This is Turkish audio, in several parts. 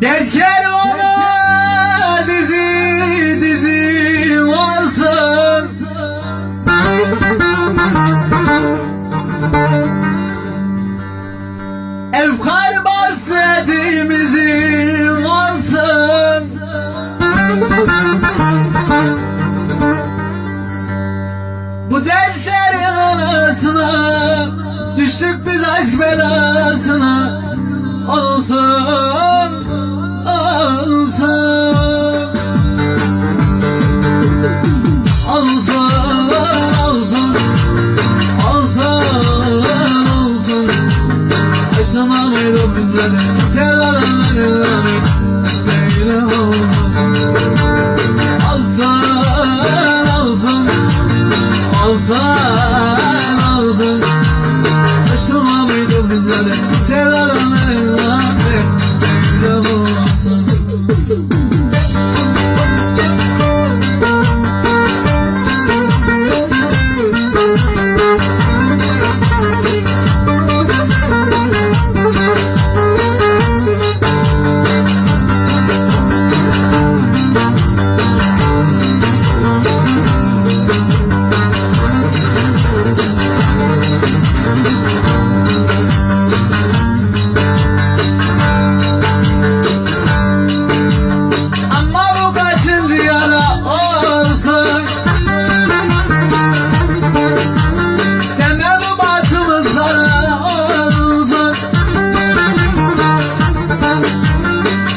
Dert kervana dizi dizi varsın Efkar bahsettiğimizi varsın Bu derslerin arasına Düştük biz aşk belasına Olsun Olsun. Olsun Olsun Olsun. Olsun Yaşama meydan beni Sevdan beni Böyle olmasın Olsun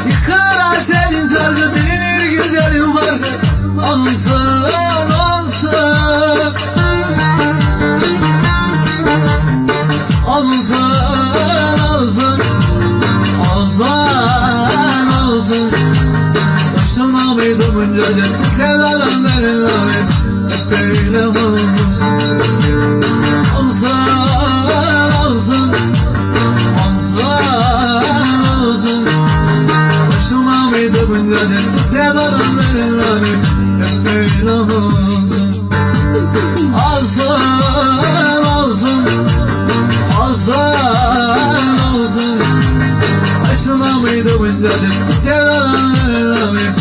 Yıkara senin çarkı bilinir güzelim farkı Olsun olsun abi dokunca can Sevdadan verin abi hep böyle olmasın. Olsun olsun. Olsun olsun. Olsun abi dokunca can Sevdadan verin abi hep böyle olsun. Olsun olsun. Olsun olsun. Aşkına mıydı bu dedim Sevdadan verin abi